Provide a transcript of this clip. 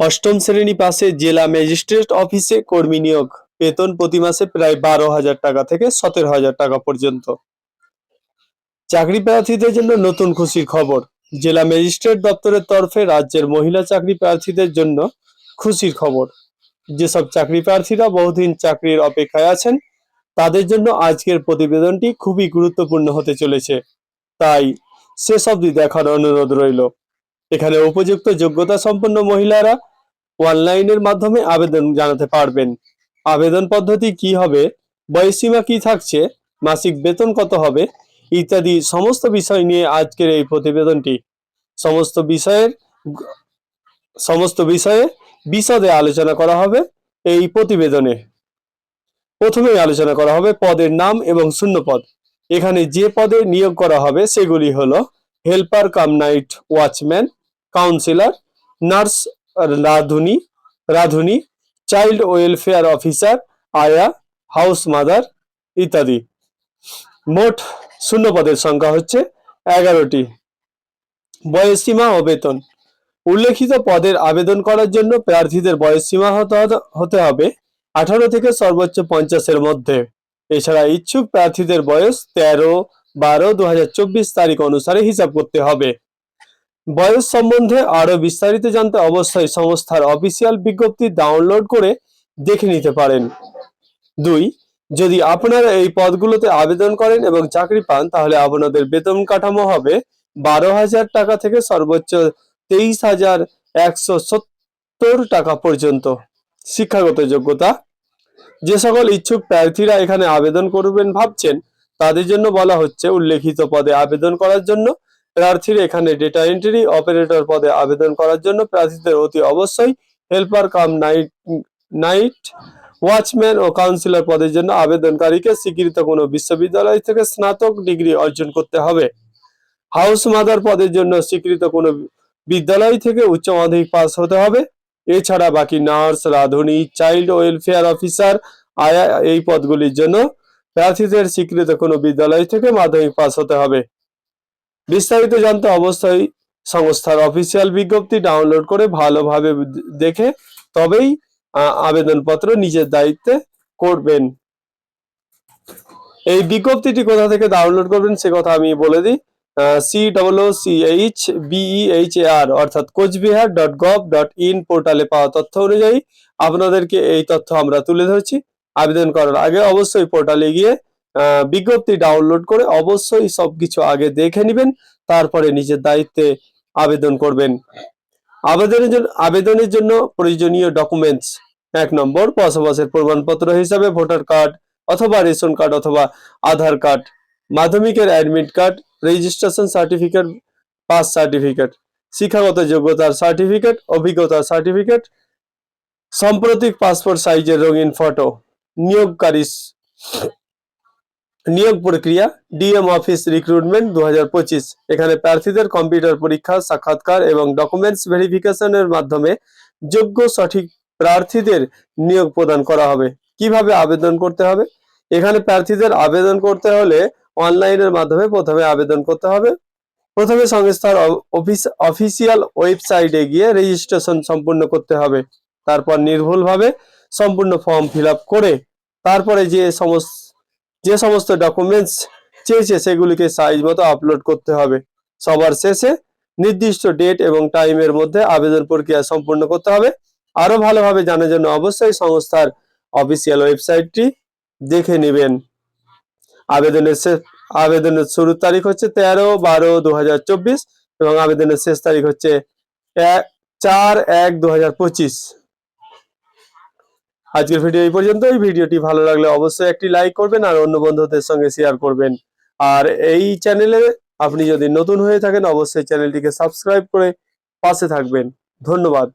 অষ্টম শ্রেণি পাশে জেলা ম্যাজিস্ট্রেট অফিসে কর্মী নিয়োগ। বেতন প্রতি মাসে প্রায় বারো হাজার টাকা থেকে সতেরো হাজার টাকা পর্যন্ত। চাকরি প্রার্থীদের জন্য নতুন খুশির খবর। জেলা ম্যাজিস্ট্রেট দপ্তরের তরফে রাজ্যের মহিলা চাকরি প্রার্থীদের জন্য খুশির খবর। যেসব চাকরি প্রার্থীরা বহুদিন চাকরির অপেক্ষায় আছেন, তাদের জন্য আজকের প্রতিবেদনটি খুবই গুরুত্বপূর্ণ হতে চলেছে। তাই অবধি দেখার অনুরোধ রইল। এখানে উপযুক্ত যোগ্যতা সম্পন্ন মহিলারা অনলাইনের মাধ্যমে আবেদন জানাতে পারবেন। আবেদন পদ্ধতি কি হবে? বয়সীমা কি থাকছে? মাসিক বেতন কত হবে? ইত্যাদি সমস্ত বিষয় নিয়ে আজকের এই প্রতিবেদনটি। সমস্ত বিষয়ের সমস্ত বিষয়ে বিশদে আলোচনা করা হবে এই প্রতিবেদনে। প্রথমেই আলোচনা করা হবে পদের নাম এবং শূন্য পদ। এখানে যে পদে নিয়োগ করা হবে সেগুলি হলো helper cum night watchman, counsellor, nurse রাধুনি রাধুনি, চাইল্ড ওয়েলফেয়ার অফিসার, আয়া, হাউস মাদার ইত্যাদি। মোট শূন্য পদের সংখ্যা হচ্ছে এগারোটি। বয়সসীমা ও বেতন। উল্লেখিত পদের আবেদন করার জন্য প্রার্থীদের বয়সসীমা হতে হতে হবে আঠারো থেকে সর্বোচ্চ পঞ্চাশের মধ্যে। এছাড়া ইচ্ছুক প্রার্থীদের বয়স তেরো বারো দু তারিখ অনুসারে হিসাব করতে হবে। বয়স সম্বন্ধে আরও বিস্তারিত জানতে অবশ্যই সংস্থার অফিসিয়াল বিজ্ঞপ্তি ডাউনলোড করে দেখে নিতে পারেন। দুই, যদি আপনারা এই পদগুলোতে আবেদন করেন এবং চাকরি পান, তাহলে আপনাদের বেতন কাঠামো হবে বারো হাজার টাকা থেকে সর্বোচ্চ তেইশ হাজার একশো সত্তর টাকা পর্যন্ত। শিক্ষাগত যোগ্যতা, যে সকল ইচ্ছুক প্রার্থীরা এখানে আবেদন করবেন ভাবছেন তাদের জন্য বলা হচ্ছে উল্লেখিত পদে আবেদন করার জন্য। প্রার্থীর এখানে ডেটা এন্ট্রি অপারেটর পদে আবেদন করার জন্য প্রার্থীদের অতি অবশ্যই helper cum night night watchman ও কাউন্সিলর পদের জন্য আবেদনকারীকে স্বীকৃত কোনো বিশ্ববিদ্যালয় থেকে স্নাতক ডিগ্রি অর্জন করতে হবে। হাউস মাদার পদের জন্য স্বীকৃত কোনো বিদ্যালয় থেকে উচ্চ মাধ্যমিক পাস হতে হবে। এছাড়া বাকি নার্স রাঁধুনি চাইল্ড ওয়েলফেয়ার অফিসার আয়া এই পদগুলির জন্য প্রার্থীদের স্বীকৃত কোনো বিদ্যালয় থেকে মাধ্যমিক পাস হতে হবে। বিস্তারিত জানতে অবশ্যই সংস্থার অফিসিয়াল বিজ্ঞপ্তি ডাউনলোড করে ভালোভাবে দেখে তবেই আবেদনপত্র নিজের দায়িত্বে করবেন। এই বিজ্ঞপ্তিটি কোথা থেকে ডাউনলোড করবেন সে কথা আমি বলে দিই। C double C H A R অর্থাৎ Coochbehar dot gov dot in পোর্টালে পাওয়া তথ্য অনুযায়ী আপনাদেরকে এই তথ্য আমরা তুলে ধরছি। আবেদন করার আগে অবশ্যই পোর্টালে গিয়ে বিজ্ঞপ্তি ডাউনলোড করে অবশ্যই সবকিছু আগে দেখে নেবেন, তারপরে নিজের দায়িত্বে আবেদন করবেন। আবেদনের জন্য আবেদনের জন্য প্রয়োজনীয় ডকুমেন্টস এক নম্বর, বসবাসের প্রমাণপত্র হিসাবে ভোটার কার্ড অথবা রেশন কার্ড অথবা আধার কার্ড, মাধ্যমিকের admit card registration certificate pass certificate শিক্ষাগত যোগ্যতার সার্টিফিকেট অভিজ্ঞতার সার্টিফিকেট সাম্প্রতিক পাসপোর্ট সাইজের রঙিন ফটো নিয়োগকারী নিয়োগ প্রক্রিয়া, ডিএম অফিস রিক্রুটমেন্ট দু হাজার পঁচিশ। এখানে প্রার্থীদের কম্পিউটার পরীক্ষা, সাক্ষাৎকার এবং ডকুমেন্টস ভেরিফিকেশনের মাধ্যমে যোগ্য সঠিক প্রার্থীদের নিয়োগ প্রদান করা হবে। কীভাবে আবেদন করতে হবে? এখানে প্রার্থীদের আবেদন করতে হলে অনলাইনের মাধ্যমে প্রথমে আবেদন করতে হবে। প্রথমে সংস্থার অফিস অফিসিয়াল ওয়েবসাইটে গিয়ে রেজিস্ট্রেশন সম্পূর্ণ করতে হবে। তারপর নির্ভুলভাবে সম্পূর্ণ ফর্ম ফিল করে তারপরে যে সমস্ত যে সমস্ত ডকুমেন্টস চেয়েছে সেগুলিকে সাইজ মতো আপলোড করতে হবে। সবার শেষে নির্দিষ্ট ডেট এবং টাইমের মধ্যে আবেদন প্রক্রিয়া সম্পূর্ণ করতে হবে। আরও ভালোভাবে জানার জন্য অবশ্যই সংস্থার অফিসিয়াল ওয়েবসাইটটি দেখে নেবেন। আবেদনের শেষ, আবেদনের শুরুর তারিখ হচ্ছে তেরো বারো দু এবং আবেদনের শেষ তারিখ হচ্ছে এক- চার এক দু আজকের ভিডিও এই পর্যন্ত এই ভিডিওটি ভালো লাগলে অবশ্যই একটি লাইক করবেন আর অন্য বন্ধুদের সঙ্গে শেয়ার করবেন। আর এই চ্যানেলে আপনি যদি নতুন হয়ে থাকেন, অবশ্যই চ্যানেলটিকে সাবস্ক্রাইব করে পাশে থাকবেন। ধন্যবাদ।